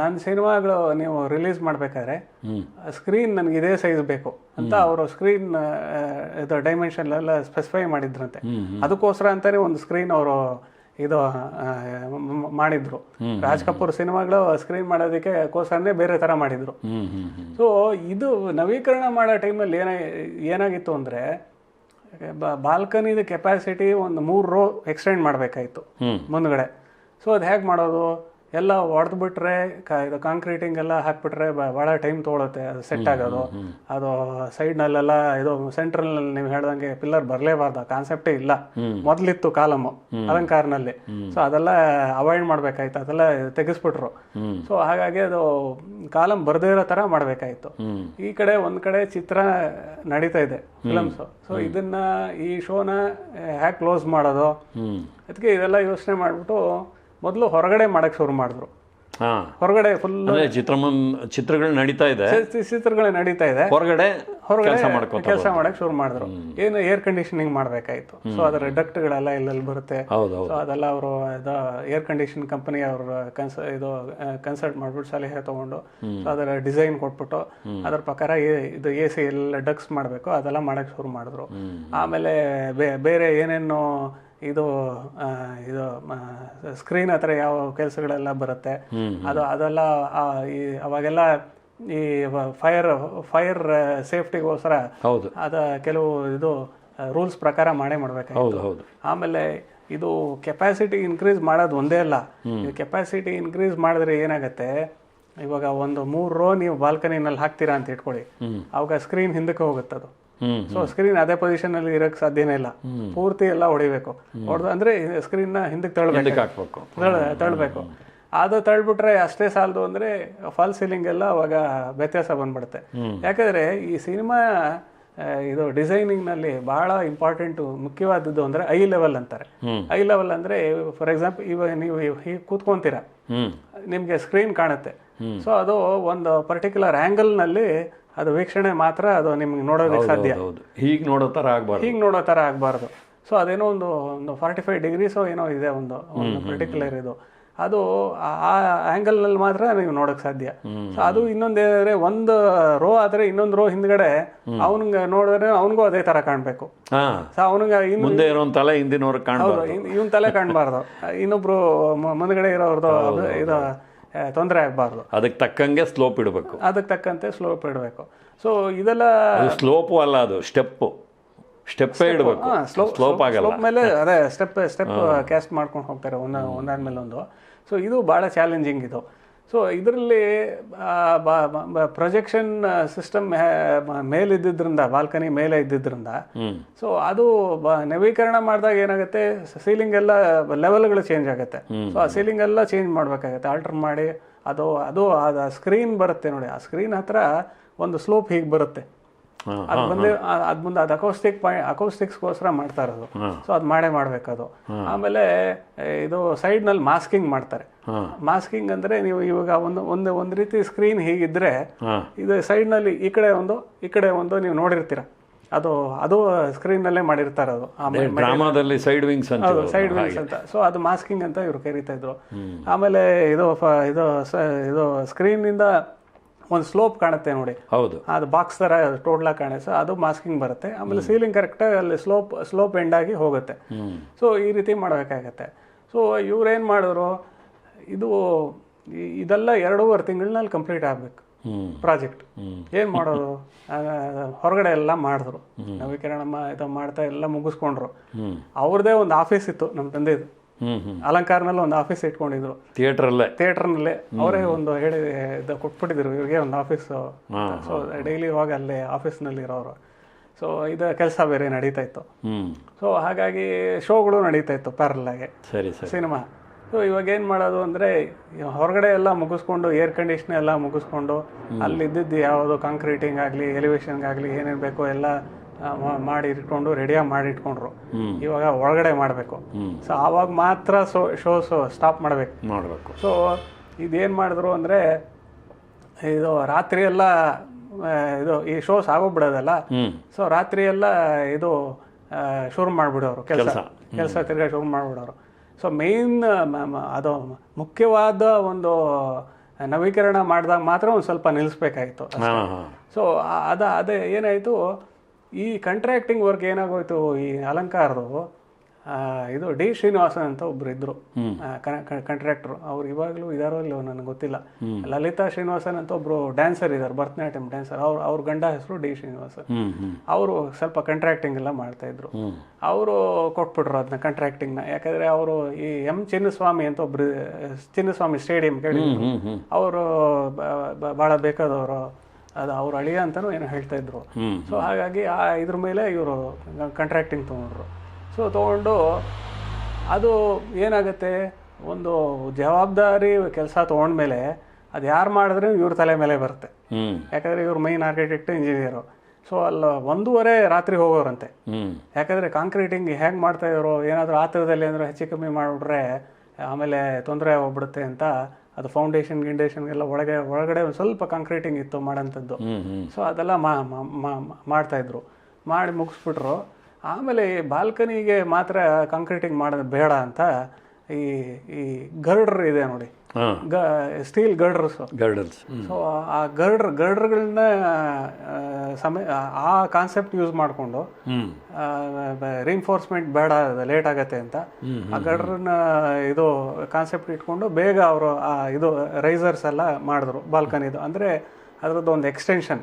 ನನ್ನ ಸಿನಿಮಾಗಳು ನೀವು ರಿಲೀಸ್ ಮಾಡಬೇಕಾದ್ರೆ ಸ್ಕ್ರೀನ್ ನನಗೆ ಇದೇ ಸೈಜ್ ಬೇಕು ಅಂತ ಅವರು ಸ್ಕ್ರೀನ್ ಇದು ಡೈಮೆನ್ಷನ್ ಎಲ್ಲ ಸ್ಪೆಸಿಫೈ ಮಾಡಿದ್ರಂತೆ. ಅದಕ್ಕೋಸ್ಕರ ಅಂತಾನೆ ಒಂದು ಸ್ಕ್ರೀನ್ ಅವರು ಇದು ಮಾಡಿದ್ರು. ರಾಜ್ ಕಪೂರ್ ಸಿನಿಮಾಗಳು ಸ್ಕ್ರೀನ್ ಮಾಡೋದಕ್ಕೆ ಕೋಸ್ಕರನೇ ಬೇರೆ ತರ ಮಾಡಿದ್ರು. ಸೊ ಇದು ನವೀಕರಣ ಮಾಡೋ ಟೈಮಲ್ಲಿ ಏನ ಏನಾಗಿತ್ತು ಅಂದರೆ ಬಾಲ್ಕನಿದು ಕೆಪಾಸಿಟಿ ಒಂದು ಮೂರು ರೋ ಎಕ್ಸ್ಟೆಂಡ್ ಮಾಡಬೇಕಾಯಿತು. ಮುಂದ್ಗಡೆ. ಸೊ ಅದು ಹೇಗೆ ಮಾಡೋದು? ಎಲ್ಲ ಹೊಡೆದ್ಬಿಟ್ರೆ ಬಿಟ್ರೆ ಇದು ಕಾಂಕ್ರೀಟಿಂಗ್ ಎಲ್ಲ ಹಾಕ್ಬಿಟ್ರೆ ಬ- ಭಾಳ ಟೈಮ್ ತೊಗೊಳುತ್ತೆ. ಅದು ಸೆಟ್ ಆಗೋದು. ಅದು ಸೈಡ್ನಲ್ಲೆಲ್ಲ ಇದು ಸೆಂಟ್ರಲ್ನಲ್ಲಿ ನೀವು ಹೇಳ್ದಂಗೆ ಪಿಲ್ಲರ್ ಬರಲೇಬಾರ್ದು. ಕಾನ್ಸೆಪ್ಟೇ ಇಲ್ಲ. ಮೊದಲಿತ್ತು ಕಾಲಮು ಅಲಂಕಾರನಲ್ಲಿ. ಸೊ ಅದೆಲ್ಲ ಅವಾಯ್ಡ್ ಮಾಡ್ಬೇಕಾಯ್ತು. ಅದೆಲ್ಲ ತೆಗೆಸ್ಬಿಟ್ರು. ಸೊ ಹಾಗಾಗಿ ಅದು ಕಾಲಮ್ ಬರದೇ ಇರೋ ಥರ ಮಾಡಬೇಕಾಯ್ತು. ಈ ಕಡೆ ಒಂದ್ ಕಡೆ ಚಿತ್ರ ನಡೀತಾ ಇದೆ ಫಿಲಮ್ಸ್ ಸೊ ಇದನ್ನ ಈ ಶೋನ ಹ್ಯಾಕ್ ಕ್ಲೋಸ್ ಮಾಡೋದು? ಅದಕ್ಕೆ ಇದೆಲ್ಲ ಯೋಚನೆ ಮಾಡ್ಬಿಟ್ಟು ಮೊದಲು ಹೊರಗಡೆ ಮಾಡಕ್ ಶುರು ಮಾಡಿದ್ರು. ಹೊರಗಡೆ ಫುಲ್ ಚಿತ್ರಮನ್ ಚಿತ್ರಗಳು ನಡೀತಾ ಇದೆ? ಚಿತ್ರಗಳು ನಡೀತಾ ಇದೆ. ಹೊರಗಡೆ ಹೊರಗಡೆ ಕೆಲಸ ಮಾಡಕ್ ಶುರು ಮಾಡಿದ್ರು. ಏನು ಏರ್ ಕಂಡೀಷನಿಂಗ್ ಮಾಡ್ಬೇಕಾಯ್ತು. ಸೊ ಅದರ ಡಕ್ಟ್ಗಳೆಲ್ಲ ಇಲ್ಲೆಲ್ಲಿ ಬರುತ್ತೆ? ಸೊ ಅದೆಲ್ಲ ಅವರು ಏರ್ ಕಂಡೀಷನ್ ಕಂಪನಿ ಅವರು ಕನ್ಸ ಇದು ಕನ್ಸಲ್ಟ್ ಮಾಡ್ಬಿಟ್ಟು ಸಲಹೆ ತಗೊಂಡು ಸೊ ಅದರ ಡಿಸೈನ್ ಕೊಟ್ಬಿಟ್ಟು ಅದರ ಪ್ರಕಾರ ಇದು ಎ ಸಿ ಎಲ್ಲ ಡಕ್ಸ್ ಮಾಡಬೇಕು ಅದೆಲ್ಲ ಮಾಡಕ್ ಶುರು ಮಾಡಿದ್ರು. ಆಮೇಲೆ ಬೇರೆ ಏನೇನು ಇದು ಇದು ಸ್ಕ್ರೀನ್ ಹತ್ರ ಯಾವ ಕೆಲಸಗಳೆಲ್ಲ ಬರುತ್ತೆ. ಅದು ಅದೆಲ್ಲ ಅವಾಗೆಲ್ಲ ಈ ಫೈರ್ ಫೈರ್ ಸೇಫ್ಟಿಗೋಸ್ಕರ ಹೌದು. ಅದ ಕೆಲವು ಇದು ರೂಲ್ಸ್ ಪ್ರಕಾರ ಮಾಡೇ ಮಾಡ್ಬೇಕಾಗಿತ್ತು. ಹೌದು ಹೌದು. ಆಮೇಲೆ ಇದು ಕೆಪಾಸಿಟಿ ಇನ್ಕ್ರೀಸ್ ಮಾಡೋದು ಒಂದೇ ಅಲ್ಲ. ಕೆಪಾಸಿಟಿ ಇನ್ಕ್ರೀಸ್ ಮಾಡಿದ್ರೆ ಏನಾಗುತ್ತೆ? ಇವಾಗ ಒಂದು ಮೂರು ರೋ ನೀವು ಬಾಲ್ಕನಿನಲ್ಲಿ ಹಾಕ್ತೀರಾ ಅಂತ ಇಟ್ಕೊಳ್ಳಿ. ಅವಾಗ ಸ್ಕ್ರೀನ್ ಹಿಂದಕ್ಕೆ ಹೋಗುತ್ತೆ ಅದು ಸೊ ಸ್ಕ್ರೀನ್ ಅದೇ ಪೊಸಿಷನ್ ಅಲ್ಲಿ ಇರಕ್ ಸಾಧ್ಯನೇ ಇಲ್ಲ. ಪೂರ್ತಿ ಎಲ್ಲ ಹೊಡಿಬೇಕು. ಹೊಡೆದು ಅಂದ್ರೆ ಸ್ಕ್ರೀನ್ನ ಹಿಂದಕ್ಕೆ ತಳ್ಬೇಕು. ತಳ್ಬೇಕು. ಅದು ತಳ್ಬಿಟ್ರೆ ಅಷ್ಟೇ ಸಾಲದು ಅಂದ್ರೆ ಫಾಲ್ ಸೀಲಿಂಗ್ ಎಲ್ಲ ಅವಾಗ ವ್ಯತ್ಯಾಸ ಬಂದ್ಬಿಡುತ್ತೆ. ಯಾಕಂದ್ರೆ ಈ ಸಿನಿಮಾ ಇದು ಡಿಸೈನಿಂಗ್ನಲ್ಲಿ ಬಹಳ ಇಂಪಾರ್ಟೆಂಟ್ ಮುಖ್ಯವಾದದ್ದು ಅಂದ್ರೆ ಐ ಲೆವೆಲ್ ಅಂತಾರೆ. ಐ ಲೆವೆಲ್ ಅಂದ್ರೆ ಫಾರ್ ಎಕ್ಸಾಂಪಲ್ ಇವಾಗ ನೀವು ಹೀಗೆ ಕೂತ್ಕೊಂತೀರಾ. ನಿಮ್ಗೆ ಸ್ಕ್ರೀನ್ ಕಾಣುತ್ತೆ. ಸೊ ಅದು ಒಂದು ಪರ್ಟಿಕ್ಯುಲರ್ ಆಂಗಲ್ನಲ್ಲಿ ಅದು ವೀಕ್ಷಣೆ ಮಾತ್ರ ಅದು ನಿಮ್ಗೆ ನೋಡೋದಕ್ಕೆ ಸಾಧ್ಯ. ಹೌದು ಹೀಗೆ ನೋಡೋ ಥರ ಆಗ್ಬಾರ್ದು. ಹೀಗೆ ನೋಡೋ ಥರ ಆಗಬಾರ್ದು. ಸೊ ಅದೇನೋ ಒಂದು ಒಂದು ಫಾರ್ಟಿ ಫೈವ್ ಡಿಗ್ರೀಸೋ ಏನೋ ಇದೆ ಒಂದು ಒಂದು ಪರ್ಟಿಕ್ಯುಲರ್ ಇದು. ಅದು ಆ- ಆ್ಯಂಗಲ್ನಲ್ಲಿ ಮಾತ್ರ ನೀವು ನೋಡೋಕೆ ಸಾಧ್ಯ. ಸೊ ಅದು ಇನ್ನೊಂದು ಏನಂದ್ರೆ ಒಂದು ರೋ ಆದರೆ ಇನ್ನೊಂದು ರೋ ಹಿಂದ್ಗಡೆ ಅವನಿಗೆ ನೋಡಿದ್ರೆ ಅವನಿಗೂ ಅದೇ ಥರ ಕಾಣಬೇಕು. ಸೊ ಅವನಿಗೆ ಮುಂದೆ ಇರೋ ತಲೆ ಹಿಂದಿನವ್ರಿಗೆ ಕಾಣ್ಬೋದು ಇವನ್ ತಲೆ ಕಾಣಬಾರ್ದು. [LAUGHS] ಇನ್ನೊಬ್ರು ಮುಂದ್ಗಡೆ ಇರೋರ್ದು ಇದು ತೊಂದರೆ ಆಗಬಾರ್ದು. ಅದಕ್ಕೆ ತಕ್ಕಂಗೆ ಸ್ಲೋಪ್ ಇಡಬೇಕು. ಅದಕ್ಕೆ ತಕ್ಕಂತೆ ಸ್ಲೋಪ್ ಇಡಬೇಕು. ಸೊ ಇದೆಲ್ಲ ಸ್ಲೋಪು ಅಲ್ಲ ಅದು ಸ್ಟೆಪ್ಪು ಸ್ಟೆಪ್ಪೇ ಇಡಬೇಕು. ಸ್ಲೋಪ್ ಸ್ಲೋಪ್ ಆಗಲ್ಲ. ಮೇಲೆ ಅದೇ ಸ್ಟೆಪ್ ಸ್ಟೆಪ್ ಕ್ಯಾಸ್ಟ್ ಮಾಡ್ಕೊಂಡು ಹೋಗ್ತಾರೆ ಒಂದ ಒಂದಾದ್ಮೇಲೆ ಒಂದು. ಸೊ ಇದು ಭಾಳ ಚಾಲೆಂಜಿಂಗ್ ಇದು. ಸೊ ಇದರಲ್ಲಿ ಪ್ರೊಜೆಕ್ಷನ್ ಸಿಸ್ಟಮ್ ಮೇಲಿದ್ದಿದ್ರಿಂದ ಬಾಲ್ಕನಿ ಮೇಲೆ ಇದ್ದಿದ್ರಿಂದ ಹ್ಞೂ ಸೊ ಅದು ನವೀಕರಣ ಮಾಡಿದಾಗ ಏನಾಗುತ್ತೆ ಸೀಲಿಂಗ್ ಎಲ್ಲ ಲೆವೆಲ್ಗಳು ಚೇಂಜ್ ಆಗುತ್ತೆ. ಸೊ ಆ ಸೀಲಿಂಗ್ ಎಲ್ಲ ಚೇಂಜ್ ಮಾಡಬೇಕಾಗತ್ತೆ. ಆಲ್ಟರ್ ಮಾಡಿ ಅದು ಅದು ಆ ಸ್ಕ್ರೀನ್ ಬರುತ್ತೆ ನೋಡಿ. ಆ ಸ್ಕ್ರೀನ್ ಹತ್ರ ಒಂದು ಸ್ಲೋಪ್ ಹೀಗೆ ಬರುತ್ತೆ. ಅದು ಬಂದು ಅದು ಮುಂದೆ ಅದು ಅಕೌಸ್ಟಿಕ್ ಪಾಯಿಂಟ್ ಅಕೌಸ್ಟಿಕ್ಸ್ಗೋಸ್ಕರ ಮಾಡ್ತಾ ಇರೋದು ಸೊ ಅದು ಮಾಡೇ ಮಾಡಬೇಕದು. ಅದು ಆಮೇಲೆ ಇದು ಸೈಡ್ನಲ್ಲಿ ಮಾಸ್ಕಿಂಗ್ ಮಾಡ್ತಾರೆ. ಮಾಸ್ಕಿಂಗ್ ಅಂದ್ರೆ ನೀವು ಇವಾಗ ಒಂದು ಒಂದು ಒಂದು ರೀತಿ ಸ್ಕ್ರೀನ್ ಹೀಗಿದ್ರೆ ಇದು ಸೈಡ್ನಲ್ಲಿ ಈ ಕಡೆ ಒಂದು ಈ ಕಡೆ ಒಂದು ನೀವು ನೋಡಿರ್ತೀರ. ಅದು ಅದು ಸ್ಕ್ರೀನ್ನಲ್ಲೇ ಮಾಡಿರ್ತಾರೆ ಅದು ಆಮೇಲೆ ಡ್ರಾಮಾದಲ್ಲಿ ಸೈಡ್ ವಿಂಗ್ಸ್ ಅಂತ ಸೈಡ್ ವಿಂಗ್ಸ್ ಅಂತ. ಸೊ ಅದು ಮಾಸ್ಕಿಂಗ್ ಅಂತ ಇವರು ಕರೀತಾ ಇದ್ರು. ಆಮೇಲೆ ಇದು ಇದು ಇದು ಸ್ಕ್ರೀನಿಂದ ಒಂದು ಸ್ಲೋಪ್ ಕಾಣುತ್ತೆ ನೋಡಿ. ಹೌದು. ಅದು ಬಾಕ್ಸ್ ಥರ ಟೋಟ್ಲಾಗಿ ಕಾಣುತ್ತೆ. ಅದು ಮಾಸ್ಕಿಂಗ್ ಬರುತ್ತೆ. ಆಮೇಲೆ ಸೀಲಿಂಗ್ ಕರೆಕ್ಟಾಗಿ ಅಲ್ಲಿ ಸ್ಲೋಪ್ ಸ್ಲೋಪ್ ಎಂಡ್ ಆಗಿ ಹೋಗುತ್ತೆ. ಸೊ ಈ ರೀತಿ ಮಾಡಬೇಕಾಗತ್ತೆ. ಸೊ ಇವ್ರೇನು ಮಾಡಿದ್ರು? ಇದು ಇದೆಲ್ಲ ಎರಡೂವರೆ ತಿಂಗಳಿನಲ್ಲಿ ಕಂಪ್ಲೀಟ್ ಆಗಬೇಕು. ಪ್ರಾಜೆಕ್ಟ್ ಏನು ಮಾಡೋದು? [LAUGHS] ಹೊರಗಡೆ ಎಲ್ಲ ಮಾಡಿದ್ರು. ನವೀಕರಣ ಇದು ಮಾಡ್ತಾ ಎಲ್ಲ ಮುಗಿಸ್ಕೊಂಡ್ರು. ಅವ್ರದೇ ಒಂದು ಆಫೀಸ್ ಇತ್ತು ನಮ್ಮ ತಂದೆದು. ಅಲಂಕಾರನಲ್ಲಿ ಒಂದು ಆಫೀಸ್ ಇಟ್ಕೊಂಡಿದ್ರು. ಥಿಯೇಟ್ರಲ್ಲೇ? ಥಿಯೇಟರ್ನಲ್ಲೇ. ಅವರೇ ಒಂದು ಹೇಳಿ ಕೊಟ್ಬಿಟ್ಟಿದ್ರು ಇವ್ರಿಗೆ ಒಂದು ಆಫೀಸ್ ಸೊ ಡೈಲಿ ಹೋಗಿ ಅಲ್ಲೇ ಆಫೀಸ್ನಲ್ಲಿ ಇರೋರು ಸೊ ಇದು ಕೆಲಸ ಬೇರೆ ನಡೀತಾ ಇತ್ತು. ಸೊ ಹಾಗಾಗಿ ಶೋಗಳು ನಡೀತಾ ಇತ್ತು ಪ್ಯಾರಲ್ ಆಗಿ ಸರಿ. ಸಿನಿಮಾ ಸೊ ಇವಾಗ ಏನು ಮಾಡೋದು ಅಂದರೆ ಹೊರಗಡೆ ಎಲ್ಲ ಮುಗಿಸ್ಕೊಂಡು ಏರ್ ಕಂಡೀಷನ್ ಎಲ್ಲ ಮುಗಿಸ್ಕೊಂಡು ಅಲ್ಲಿದ್ದಿದ್ದು ಯಾವುದು ಕಾಂಕ್ರೀಟಿಂಗ್ ಆಗಲಿ ಎಲಿವೇಷನ್ಗಾಗಲಿ ಏನೇನು ಬೇಕೋ ಎಲ್ಲ ಮಾಡಿ ಇಟ್ಕೊಂಡು ರೆಡಿಯಾಗಿ ಮಾಡಿ ಇಟ್ಕೊಂಡ್ರು ಇವಾಗ ಒಳಗಡೆ ಮಾಡಬೇಕು. ಸೊ ಆವಾಗ ಮಾತ್ರ ಸೊ ಶೋಸ್ ಸ್ಟಾಪ್ ಮಾಡಬೇಕು. ಮಾಡಬೇಕು. ಸೊ ಇದೇನು ಮಾಡಿದ್ರು ಅಂದರೆ ಇದು ರಾತ್ರಿ ಎಲ್ಲ ಇದು ಈ ಶೋಸ್ ಆಗೋಗ್ಬಿಡೋದಲ್ಲ. ಸೊ ರಾತ್ರಿ ಎಲ್ಲ ಇದು ಶುರು ಮಾಡಿಬಿಡೋರು ಕೆಲಸ. ಕೆಲಸ. ತಿರ್ಗಾ ಶುರು ಮಾಡಿಬಿಡೋರು. ಸೊ ಮೇನ್ ಅದು ಮುಖ್ಯವಾದ ಒಂದು ನವೀಕರಣ ಮಾಡಿದಾಗ ಮಾತ್ರ ಒಂದು ಸ್ವಲ್ಪ ನಿಲ್ಲಿಸ್ಬೇಕಾಗಿತ್ತು ಸೊ ಅದ ಅದೇ ಏನಾಯಿತು ಈ ಕಾಂಟ್ರಾಕ್ಟಿಂಗ್ ವರ್ಕ್ ಏನಾಗೋಯ್ತು ಈ ಅಲಂಕಾರದು ಇದು ಡಿ ಶ್ರೀನಿವಾಸನ್ ಅಂತ ಒಬ್ರು ಇದ್ರು. ಕಾಂಟ್ರಾಕ್ಟರ್ ಅವ್ರು ಇವಾಗಲೂ ಇದಾರೋ ಇಲ್ಲೋ ನನಗೆ ಗೊತ್ತಿಲ್ಲ. ಲಲಿತಾ ಶ್ರೀನಿವಾಸನ್ ಅಂತ ಒಬ್ರು ಡ್ಯಾನ್ಸರ್ ಇದ್ದಾರೆ ಭರತನಾಟ್ಯಂ ಡ್ಯಾನ್ಸರ್ ಅವ್ರು ಅವ್ರ ಗಂಡ ಹೆಸರು ಡಿ ಶ್ರೀನಿವಾಸನ್. ಹ್ಞೂ ಅವರು ಸ್ವಲ್ಪ ಕಾಂಟ್ರಾಕ್ಟಿಂಗ್ ಎಲ್ಲ ಮಾಡ್ತಾ ಇದ್ರು. ಅವರು ಕೊಟ್ಬಿಟ್ರು ಅದನ್ನ ಕಾಂಟ್ರಾಕ್ಟಿಂಗ್ನ ಯಾಕಂದ್ರೆ ಅವರು ಈ ಎಂ ಚಿನ್ನಸ್ವಾಮಿ ಅಂತ ಒಬ್ರು ಚಿನ್ನಸ್ವಾಮಿ ಸ್ಟೇಡಿಯಂ ಕೇಳಿದ್ರು. ಅವರು ಬಹಳ ಬೇಕಾದವರು. ಅದು ಅವ್ರ ಅಳಿಯ ಅಂತಾನೂ ಏನೋ ಹೇಳ್ತಾ ಇದ್ರು. ಸೊ ಹಾಗಾಗಿ ಆ ಇದ್ರ ಮೇಲೆ ಇವರು ಕಾಂಟ್ರಾಕ್ಟಿಂಗ್ ತೊಗೊಂಡ್ರು. ಸೊ ತೊಗೊಂಡು ಅದು ಏನಾಗುತ್ತೆ? ಒಂದು ಜವಾಬ್ದಾರಿ ಕೆಲಸ ತೊಗೊಂಡ್ಮೇಲೆ ಅದು ಯಾರು ಮಾಡಿದ್ರೆ ಇವ್ರ ತಲೆ ಮೇಲೆ ಬರುತ್ತೆ. ಯಾಕಂದ್ರೆ ಇವ್ರು ಮೈನ್ ಆರ್ಕಿಟೆಕ್ಟ್ ಇಂಜಿನಿಯರು ಸೊ ಅಲ್ಲ ಒಂದೂವರೆ ರಾತ್ರಿ ಹೋಗೋರಂತೆ. ಯಾಕಂದ್ರೆ ಯಾಕಂದರೆ ಕಾಂಕ್ರೀಟಿಂಗ್ ಹೇಗೆ ಮಾಡ್ತಾ ಇದ್ರು? ಏನಾದರೂ ಆತರದಲ್ಲಿ ಏನಾದರೂ ಹೆಚ್ಚು ಕಮ್ಮಿ ಮಾಡಿಬಿಟ್ರೆ ಆಮೇಲೆ ತೊಂದರೆ ಹೋಗ್ಬಿಡುತ್ತೆ ಅಂತ ಅದು ಫೌಂಡೇಶನ್ ಗಿಂಡೇಶನ್ಗೆಲ್ಲ ಒಳಗೆ ಒಳಗಡೆ ಒಂದು ಸ್ವಲ್ಪ ಕಾಂಕ್ರೀಟಿಂಗ್ ಇತ್ತು ಮಾಡೋಂಥದ್ದು ಸೊ ಅದೆಲ್ಲ ಮಾ ಇದ್ರು. ಮಾಡ್ತಾಯಿದ್ರು ಮಾಡಿ ಮುಗಿಸ್ಬಿಟ್ರು. ಆಮೇಲೆ ಈ ಬಾಲ್ಕನಿಗೆ ಮಾತ್ರ ಕಾಂಕ್ರೀಟಿಂಗ್ ಮಾಡೋದು ಬೇಡ ಅಂತ ಈ ಈ ಗರ್ಡ್ರ್ ಇದೆ ನೋಡಿ. Steel girders. ಗರ್ಡರ್ಸ್. ಸೊ ಆ ಗರ್ಡರ್ ಗರ್ಡರ್ಗಳನ್ನ ಸಮಯ ಆ ಕಾನ್ಸೆಪ್ಟ್ ಯೂಸ್ ಮಾಡಿಕೊಂಡು ರಿಇನ್ಫೋರ್ಸ್ಮೆಂಟ್ ರಿನ್ಫೋರ್ಸ್ಮೆಂಟ್ ಬೇಡ ಲೇಟ್ ಆಗತ್ತೆ ಅಂತ ಆ ಗರ್ಡ್ರನ್ನ ಇದು ಕಾನ್ಸೆಪ್ಟ್ ಇಟ್ಕೊಂಡು ಬೇಗ ಅವರು ಇದು ರೈಸರ್ಸ್ ಎಲ್ಲ ಮಾಡಿದ್ರು ಬಾಲ್ಕನಿದು. ಅಂದರೆ ಅದರದ್ದು ಒಂದು ಎಕ್ಸ್ಟೆನ್ಷನ್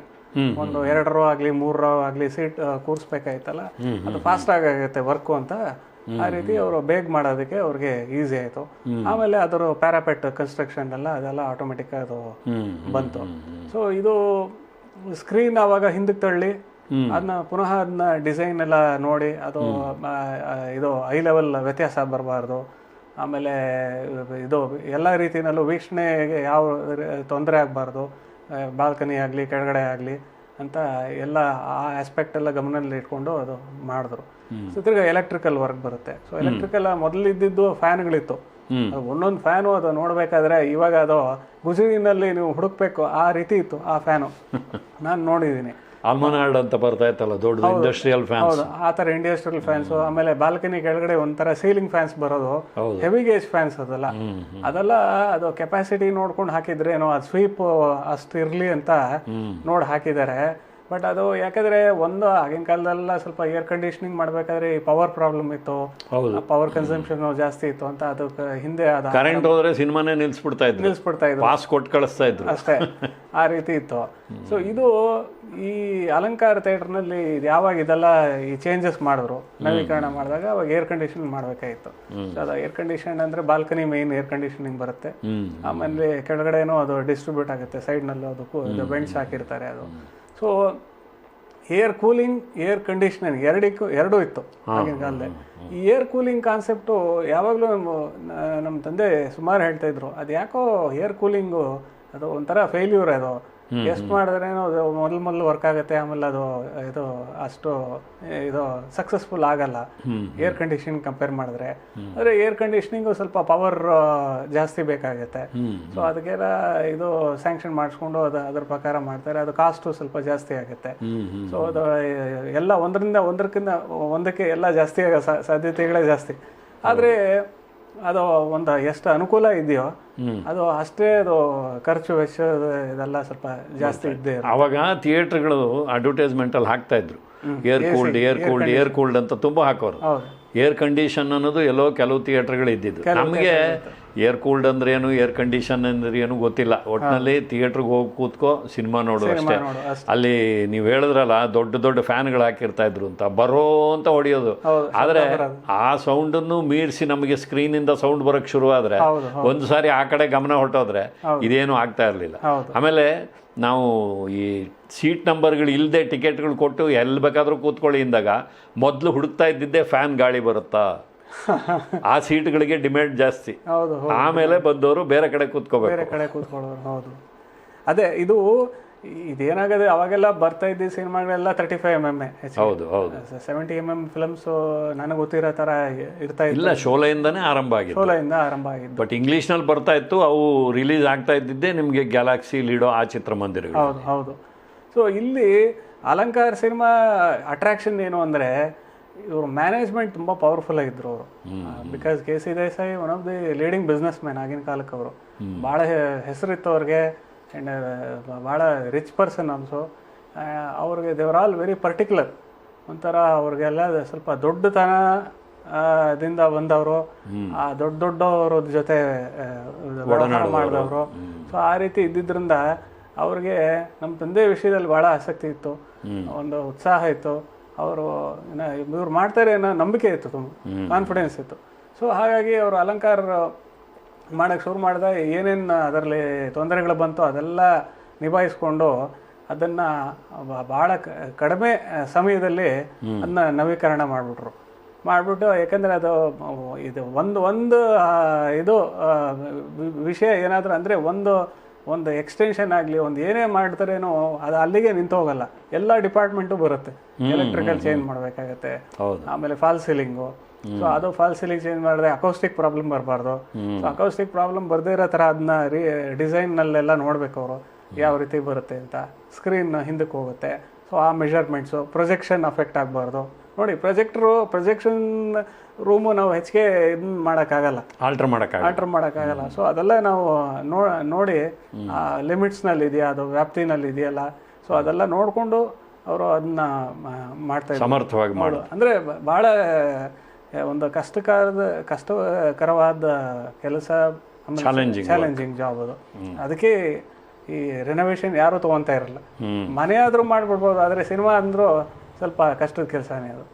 ಒಂದು ಎರಡು ರೋ ಆಗಲಿ ಮೂರು ರೋ ಆಗಲಿ ಸೀಟ್ ಕೂರಿಸ್ಬೇಕಾಯ್ತಲ್ಲ ಅದು ಫಾಸ್ಟ್ ಆಗುತ್ತೆ ವರ್ಕು ಅಂತ. ಆ ರೀತಿ ಅವರು ಬೇಗ ಮಾಡೋದಕ್ಕೆ ಅವ್ರಿಗೆ ಈಸಿ ಆಯ್ತು. ಆಮೇಲೆ ಅದರ ಪ್ಯಾರಾಪೆಟ್ ಕನ್ಸ್ಟ್ರಕ್ಷನ್ ಎಲ್ಲ ಅದೆಲ್ಲ ಆಟೋಮೆಟಿಕ್ ಅದು ಬಂತು. ಸೊ ಇದು ಸ್ಕ್ರೀನ್ ಅವಾಗ ಹಿಂದಕ್ಕೆ ತಳ್ಳಿ ಅದನ್ನ ಪುನಃ ಅದನ್ನ ಡಿಸೈನ್ ಎಲ್ಲ ನೋಡಿ ಅದು ಇದು ಐ ಲೆವೆಲ್ ವ್ಯತ್ಯಾಸ ಬರಬಾರ್ದು. ಆಮೇಲೆ ಇದು ಎಲ್ಲ ರೀತಿಯಲ್ಲೂ ವೀಕ್ಷಣೆಗೆ ಯಾವ ತೊಂದರೆ ಆಗಬಾರ್ದು ಬಾಲ್ಕನಿ ಆಗಲಿ ಕೆಳಗಡೆ ಆಗಲಿ. ಅಂತ ಎಲ್ಲ ಆ ಆಸ್ಪೆಕ್ಟ್ ಎಲ್ಲ ಗಮನದಲ್ಲಿ ಇಟ್ಕೊಂಡು ಅದು ಮಾಡಿದ್ರು. ಸೊ ತಿರ್ಗ ಎಲೆಕ್ಟ್ರಿಕಲ್ ವರ್ಕ್ ಬರುತ್ತೆ. ಸೊ ಎಲೆಕ್ಟ್ರಿಕಲ್ ಮೊದಲಿದ್ದಿದ್ದು ಫ್ಯಾನ್ಗಳಿತ್ತು ಒಂದೊಂದು ಫ್ಯಾನು ಅದು ನೋಡಬೇಕಾದ್ರೆ ಇವಾಗ ಅದು ಗುಜರಿನಲ್ಲಿ ನೀವು ಹುಡುಕ್ಬೇಕು ಆ ರೀತಿ ಇತ್ತು ಆ ಫ್ಯಾನು [LAUGHS] ನಾನು ನೋಡಿದ್ದೀನಿ ಆಲ್ಮನಾರ್ಡ್ ಅಂತ ಬರ್ತಾ ಇತ್ತಲ್ಲ ದೊಡ್ಡ ಇಂಡಸ್ಟ್ರಿಯಲ್ ಫ್ಯಾನ್ಸ್ ಆ ತರ ಇಂಡಸ್ಟ್ರಿಯಲ್ ಫ್ಯಾನ್ಸ್ ಆಮೇಲೆ ಬಾಲ್ಕನಿ ಕೆಳಗಡೆ ಒಂಥರ ಸೀಲಿಂಗ್ ಫ್ಯಾನ್ಸ್ ಬರೋದು. ಹೆವಿ ಗೇಜ್ ಫ್ಯಾನ್ಸ್ ಅದಲ್ಲ. ಅದೆಲ್ಲ ಅದು ಕೆಪಾಸಿಟಿ ನೋಡ್ಕೊಂಡು ಹಾಕಿದ್ರೆ ಏನೋ ಅದು ಸ್ವೀಪ್ ಅಷ್ಟು ಇರಲಿ ಅಂತ ನೋಡಿ ಹಾಕಿದ್ದಾರೆ. ಬಟ್ ಅದು ಯಾಕಂದ್ರೆ ಒಂದು ಆಗಿನ ಕಾಲದಲ್ಲ ಸ್ವಲ್ಪ ಏರ್ ಕಂಡೀಷನಿಂಗ್ ಮಾಡ್ಬೇಕಾದ್ರೆ ಈ ಪವರ್ ಪ್ರಾಬ್ಲಮ್ ಇತ್ತು. ಹೌದು. ಪವರ್ ಕನ್ಸಂಪ್ಷನ್ ಜಾಸ್ತಿ ಇತ್ತು ಅಂತ ಅದು ಹಿಂದೆ ಅದ ಕರೆಂಟ್ ಹೋದ್ರೆ ಸಿನಿಮಾನೇ ನಿಲ್ಸ್ಬಿಡ್ತಾ ಇದ್ರು. ನಿಲ್ಲಿಸ್ಬಿಡ್ತಾ ಇದ್ರು. ಪಾಸ್ ಕೊಟ್ಟು ಕಳಿಸ್ತಾ ಇದ್ರು. ಅಷ್ಟೇ. ಆ ರೀತಿ ಇತ್ತು. ಸೊ ಇದು ಈ ಅಲಂಕಾರ ಥಿಯೇಟರ್ನಲ್ಲಿ ಇದು ಯಾವಾಗ ಇದೆಲ್ಲ ಈ ಚೇಂಜಸ್ ಮಾಡಿದ್ರು? ನವೀಕರಣ ಮಾಡಿದಾಗ ಅವಾಗ ಏರ್ ಕಂಡೀಷನ್ ಮಾಡಬೇಕಾಗಿತ್ತು. ಸೊ ಅದು ಏರ್ ಕಂಡೀಷನ್ ಅಂದ್ರೆ ಬಾಲ್ಕನಿ ಮೇನ್ ಏರ್ ಕಂಡೀಷನಿಂಗ್ ಬರುತ್ತೆ. ಆಮೇಲೆ ಕೆಳಗಡೆನೂ ಅದು ಡಿಸ್ಟ್ರಿಬ್ಯೂಟ್ ಆಗುತ್ತೆ. ಸೈಡ್ನಲ್ಲೂ ಅದಕ್ಕೂ ಬೆಂಡ್ಸ್ ಹಾಕಿರ್ತಾರೆ ಅದು. So air cooling air conditioning ಎರಡಕ್ಕೂ ಎರಡೂ ಇತ್ತು ಆಗಿನ ಕಾಲದಲ್ಲಿ. ಈ ಏರ್ ಕೂಲಿಂಗ್ ಕಾನ್ಸೆಪ್ಟು ಯಾವಾಗಲೂ ನಮ್ಮ ತಂದೆ ಸುಮಾರು ಹೇಳ್ತಾ ಇದ್ರು. ಅದು ಯಾಕೋ ಏರ್ ಕೂಲಿಂಗು ಅದು ಒಂಥರ ಫೇಲ್ಯೂರ್ ಅದು. ಎಷ್ಟು ಮಾಡಿದ್ರೆ ಅದು ಮೊದಲು ಮೊದಲು ವರ್ಕ್ ಆಗುತ್ತೆ ಆಮೇಲೆ ಅದು ಇದು ಅಷ್ಟು ಇದು ಸಕ್ಸಸ್ಫುಲ್ ಆಗಲ್ಲ. ಏರ್ ಕಂಡೀಷನ್ ಕಂಪೇರ್ ಮಾಡಿದ್ರೆ. ಆದರೆ ಏರ್ ಕಂಡೀಷನಿಂಗು ಸ್ವಲ್ಪ ಪವರ್ ಜಾಸ್ತಿ ಬೇಕಾಗುತ್ತೆ. ಸೊ ಅದಕ್ಕೆಲ್ಲ ಇದು ಸ್ಯಾಂಕ್ಷನ್ ಮಾಡಿಸ್ಕೊಂಡು ಅದು ಅದ್ರ ಪ್ರಕಾರ ಮಾಡ್ತಾರೆ. ಅದು ಕಾಸ್ಟು ಸ್ವಲ್ಪ ಜಾಸ್ತಿ ಆಗುತ್ತೆ. ಸೊ ಅದು ಎಲ್ಲ ಒಂದರಿಂದ ಒಂದಕ್ಕಿಂತ ಒಂದಕ್ಕೆ ಎಲ್ಲ ಜಾಸ್ತಿ ಆಗೋ ಸಾಧ್ಯತೆಗಳೇ ಜಾಸ್ತಿ. ಆದರೆ ಅದು ಒಂದು ಎಷ್ಟು ಅನುಕೂಲ ಇದೆಯೋ ಅದು ಅಷ್ಟೇ ಅದು ಖರ್ಚು ವೆಚ್ಚ ಇದೆಲ್ಲ ಸ್ವಲ್ಪ ಜಾಸ್ತಿ ಇದ್ದೇ. ಅವಾಗ ಥಿಯೇಟ್ರ್ಗಳು ಅಡ್ವರ್ಟೈಸ್ಮೆಂಟ್ ಅಲ್ಲಿ ಹಾಕ್ತಾ ಇದ್ರು. Air cooled air cooled air cooled ಅಂತ ತುಂಬಾ ಹಾಕೋರು. ಏರ್ ಕಂಡೀಷನ್ ಅನ್ನೋದು ಎಲ್ಲೋ ಕೆಲವು ಥಿಯೇಟರ್ಗಳು ಇದ್ದಿದ್ದು ನಮಗೆ ಏರ್ ಕೂಲ್ಡ್ ಅಂದ್ರೆ ಏನು ಏರ್ ಕಂಡೀಷನ್ ಅಂದ್ರೆ ಏನು ಗೊತ್ತಿಲ್ಲ ಒಟ್ಟಿನಲ್ಲಿ ಥಿಯೇಟ್ರಿಗೆ ಹೋಗಿ ಕೂತ್ಕೋ ಸಿನಿಮಾ ನೋಡು ಅಷ್ಟೇ. ಅಲ್ಲಿ ನೀವು ಹೇಳಿದ್ರಲ್ಲ ದೊಡ್ಡ ದೊಡ್ಡ ಫ್ಯಾನ್ಗಳು ಹಾಕಿರ್ತಾ ಇದ್ರು ಅಂತ. ಬರೋ ಅಂತ ಹೊಡೆಯೋದು. ಆದ್ರೆ ಆ ಸೌಂಡನ್ನು ಮೀರಿಸಿ ನಮಗೆ ಸ್ಕ್ರೀನಿಂದ ಸೌಂಡ್ ಬರಕ್ ಶುರು ಆದ್ರೆ ಒಂದು ಸಾರಿ ಆ ಕಡೆ ಗಮನ ಹೊರಟೋದ್ರೆ ಇದೇನು ಆಗ್ತಾ ಇರಲಿಲ್ಲ. ಆಮೇಲೆ ನಾವು ಈ ಸೀಟ್ ನಂಬರ್ಗಳು ಇಲ್ಲದೆ ಟಿಕೆಟ್ಗಳು ಕೊಟ್ಟು ಎಲ್ಲಿ ಬೇಕಾದರೂ ಕೂತ್ಕೊಳ್ಳಿ ಇಂದಾಗ ಮೊದಲು ಹುಡುಕ್ತಾ ಇದ್ದಿದ್ದೆ ಫ್ಯಾನ್ ಗಾಳಿ ಬರುತ್ತಾ? ಆ ಸೀಟ್ಗಳಿಗೆ ಡಿಮ್ಯಾಂಡ್ ಜಾಸ್ತಿ. ಹೌದು ಆಮೇಲೆ ಬಂದವರು ಬೇರೆ ಕಡೆ ಕೂತ್ಕೋಬೇಕು. ಬೇರೆ ಕಡೆ ಕೂತ್ಕೊಳ್ಳೋರು ಹೌದು. ಅದೇ ಇದು ಇದೇನಾಗದೆ ಅವಾಗೆಲ್ಲ ಬರ್ತಾ ಇದ್ದ ಸಿನಿಮಾಗಳೆಲ್ಲ thirty five M M A ಹೌದು ಹೌದು. ಸೆವೆಂಟಿ ಎಂ ಎಂ ಫಿಲಮ್ಸ್ ನನಗೆ ಗೊತ್ತಿರೋ ಥರ ಇರ್ತಾ ಇಲ್ಲ ಶೋಲೆಯಿಂದನೇ ಆರಂಭ ಆಗಿದೆ ಶೋಲೆಯಿಂದ ಆರಂಭ ಆಗಿದೆ ಬಟ್ ಇಂಗ್ಲೀಷ್ನಲ್ಲಿ ಬರ್ತಾ ಇತ್ತು ಅವು ರಿಲೀಸ್ ಆಗ್ತಾ ಇದ್ದಿದ್ದೆ ನಿಮಗೆ ಗ್ಯಾಲಾಕ್ಸಿ ಲೀಡೋ ಆ ಚಿತ್ರಮಂದಿರಗಳು ಹೌದು ಹೌದು. ಸೊ ಇಲ್ಲಿ ಅಲಂಕಾರ ಸಿನಿಮಾ ಅಟ್ರಾಕ್ಷನ್ ಏನು ಅಂದರೆ ಇವರು ಮ್ಯಾನೇಜ್ಮೆಂಟ್ ತುಂಬ ಪವರ್ಫುಲ್ ಆಗಿದ್ರು ಅವರು. Because K C Desai one of the leading business man ಆಗಿನ ಕಾಲಕ್ಕೆ ಅವರು. ಭಾಳ ಹೆಸರಿತ್ತು ಅವ್ರಿಗೆ ಆ್ಯಂಡ್ ಭಾಳ ರಿಚ್ ಪರ್ಸನ್ ಅನ್ಸು ಅವ್ರಿಗೆ ದೇವರ್ ಆಲ್ ವೆರಿ ಪರ್ಟಿಕ್ಯುಲರ್ ಒಂಥರ ಅವ್ರಿಗೆಲ್ಲ ಸ್ವಲ್ಪ ದೊಡ್ಡತನ ದಿಂದ ಬಂದವರು. ಆ ದೊಡ್ಡ ದೊಡ್ಡವ್ರ ಜೊತೆ ಒಡನಾಡ ವ್ಯವಹಾರ ಮಾಡಿದವರು. ಸೊ ಆ ರೀತಿ ಇದ್ದಿದ್ದರಿಂದ ಅವ್ರಿಗೆ ನಮ್ಮ ತಂದೆ ವಿಷಯದಲ್ಲಿ ಭಾಳ ಆಸಕ್ತಿ ಇತ್ತು. ಒಂದು ಉತ್ಸಾಹ ಇತ್ತು. ಅವರು ಇವ್ರು ಮಾಡ್ತಾರೆ ಅನ್ನೋ ನಂಬಿಕೆ ಇತ್ತು ತುಂಬ ಕಾನ್ಫಿಡೆನ್ಸ್ ಇತ್ತು. ಸೊ ಹಾಗಾಗಿ ಅವರು ಅಲಂಕಾರ ಮಾಡೋಕ್ಕೆ ಶುರು ಮಾಡಿದಾಗ ಏನೇನು ಅದರಲ್ಲಿ ತೊಂದರೆಗಳು ಬಂತು ಅದೆಲ್ಲ ನಿಭಾಯಿಸ್ಕೊಂಡು ಅದನ್ನು ಭಾಳ ಕಡಿಮೆ ಸಮಯದಲ್ಲಿ ಅದನ್ನ ನವೀಕರಣ ಮಾಡಿಬಿಟ್ರು. ಮಾಡಿಬಿಟ್ಟು ಯಾಕಂದರೆ ಅದು ಇದು ಒಂದು ಒಂದು ಇದು ವಿಷಯ ಏನಾದರೂ ಅಂದರೆ ಒಂದು ಒಂದು ಎಕ್ಸ್ಟೆನ್ಷನ್ ಆಗಲಿ ಒಂದು ಏನೇ ಮಾಡ್ತಾರೇನೋ ಅದು ಅಲ್ಲಿಗೆ ನಿಂತು ಹೋಗಲ್ಲ. ಎಲ್ಲ ಡಿಪಾರ್ಟ್ಮೆಂಟು ಬರುತ್ತೆ. ಎಲೆಕ್ಟ್ರಿಕಲ್ ಚೇಂಜ್ ಮಾಡಬೇಕಾಗತ್ತೆ. ಆಮೇಲೆ ಫಾಲ್ ಸೀಲಿಂಗು ಸೊ ಅದು ಫಾಲ್ ಸೀಲಿಂಗ್ ಚೇಂಜ್ ಮಾಡಿದ್ರೆ ಅಕೌಸ್ಟಿಕ್ ಪ್ರಾಬ್ಲಮ್ ಬರಬಾರ್ದು. ಸೊ ಅಕೌಸ್ಟಿಕ್ ಪ್ರಾಬ್ಲಮ್ ಬರದೇ ಇರೋ ಥರ ಅದನ್ನ ರೀ ಡಿಸೈನ್ನಲ್ಲೆಲ್ಲ ನೋಡಬೇಕು ಅವರು. ಯಾವ ರೀತಿ ಬರುತ್ತೆ ಅಂತ. ಸ್ಕ್ರೀನ್ ಹಿಂದಕ್ಕೆ ಹೋಗುತ್ತೆ. ಸೊ ಆ ಮೆಷರ್ಮೆಂಟ್ಸು ಪ್ರೊಜೆಕ್ಷನ್ ಅಫೆಕ್ಟ್ ಆಗಬಾರ್ದು. ನೋಡಿ ಪ್ರೊಜೆಕ್ಟ್ರು ಪ್ರೊಜೆಕ್ಷನ್ ರೂಮು ನಾವು ಹೆಚ್ಚಿಗೆ ಇದು ಮಾಡೋಕ್ಕಾಗಲ್ಲ. ಆಲ್ಟರ್ ಮಾಡೋಕ್ಕೆ ಆಲ್ಟ್ರ್ ಮಾಡೋಕ್ಕಾಗಲ್ಲ. ಸೊ ಅದೆಲ್ಲ ನಾವು ನೋ ನೋಡಿ ಲಿಮಿಟ್ಸ್ನಲ್ಲಿ ಇದೆಯಾ ಅದು ವ್ಯಾಪ್ತಿನಲ್ಲಿ ಇದೆಯಲ್ಲ? ಸೊ ಅದೆಲ್ಲ ನೋಡಿಕೊಂಡು ಅವರು ಅದನ್ನ ಮಾಡ್ತಾ ಸಮರ್ಥವಾಗಿ ಮಾಡು ಅಂದರೆ ಭಾಳ ಒಂದು ಕಷ್ಟಕರದ ಕಷ್ಟಕರವಾದ ಕೆಲಸ ಚಾಲೆಂಜಿಂಗ್ ಜಾಬ್ ಅದು. ಅದಕ್ಕೆ ಈ ರಿನೋವೇಷನ್ ಯಾರು ತೊಗೊತಾ ಇರಲ್ಲ. ಮನೆಯಾದ್ರೂ ಮನೆ ಆದರೂ ಮಾಡ್ಬಿಡ್ಬೋದು ಆದರೆ ಸಿನಿಮಾ ಅಂದರೂ ಸ್ವಲ್ಪ ಕಷ್ಟದ ಕೆಲಸನೇ ಅದು.